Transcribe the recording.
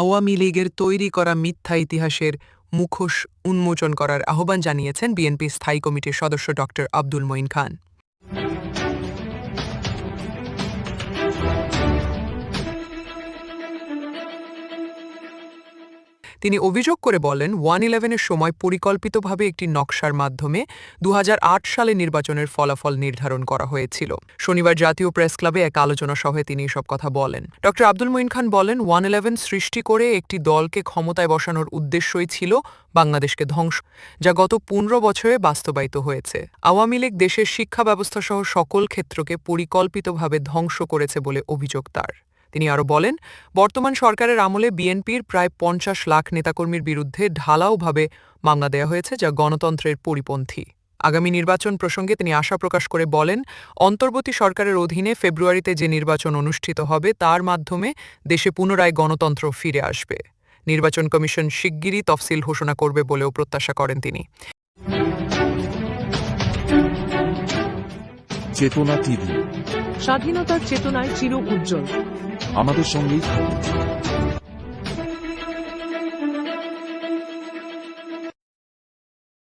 আওয়ামী লীগের তৈরি করা মিথ্যা ইতিহাসের মুখোশ উন্মোচন করার আহ্বান জানিয়েছেন বিএনপি স্থায়ী কমিটির সদস্য ড আব্দুল মঈন খান। তিনি অভিযোগ করে বলেন, ওয়ান ইলেভেনের সময় পরিকল্পিতভাবে একটি নকশার মাধ্যমে দু হাজার আট সালে নির্বাচনের ফলাফল নির্ধারণ করা হয়েছিল। শনিবার জাতীয় প্রেস ক্লাবে এক আলোচনা সভায় তিনি এসব কথা বলেন। ড. আব্দুল মঈন খান বলেন, ওয়ান ইলেভেন সৃষ্টি করে একটি দলকে ক্ষমতায় বসানোর উদ্দেশ্যই ছিল বাংলাদেশকে ধ্বংস, যা গত পনেরো বছরে বাস্তবায়িত হয়েছে। আওয়ামী লীগ দেশের শিক্ষা ব্যবস্থা সহ সকল ক্ষেত্রকে পরিকল্পিতভাবে ধ্বংস করেছে বলে অভিযোগ তার। তিনি আরও বলেন বর্তমান সরকারের আমলে বিএনপির প্রায় পঞ্চাশ লাখ নেতাকর্মীর বিরুদ্ধে ঢালাওভাবে মামলা দেওয়া হয়েছে যা গণতন্ত্রের পরিপন্থী। আগামী নির্বাচন প্রসঙ্গে তিনি আশা প্রকাশ করে বলেন অন্তর্বর্তী সরকারের অধীনে ফেব্রুয়ারিতে যে নির্বাচন অনুষ্ঠিত হবে তার মাধ্যমে দেশে পুনরায় গণতন্ত্র ফিরে আসবে। নির্বাচন কমিশন শিগগিরই তফসিল ঘোষণা করবে বলেও প্রত্যাশা করেন তিনি। চেতনা টিভি। স্বাধীনতার চেতনায় চির উজ্জ্বল। আমাদের সঙ্গেই থাকুন।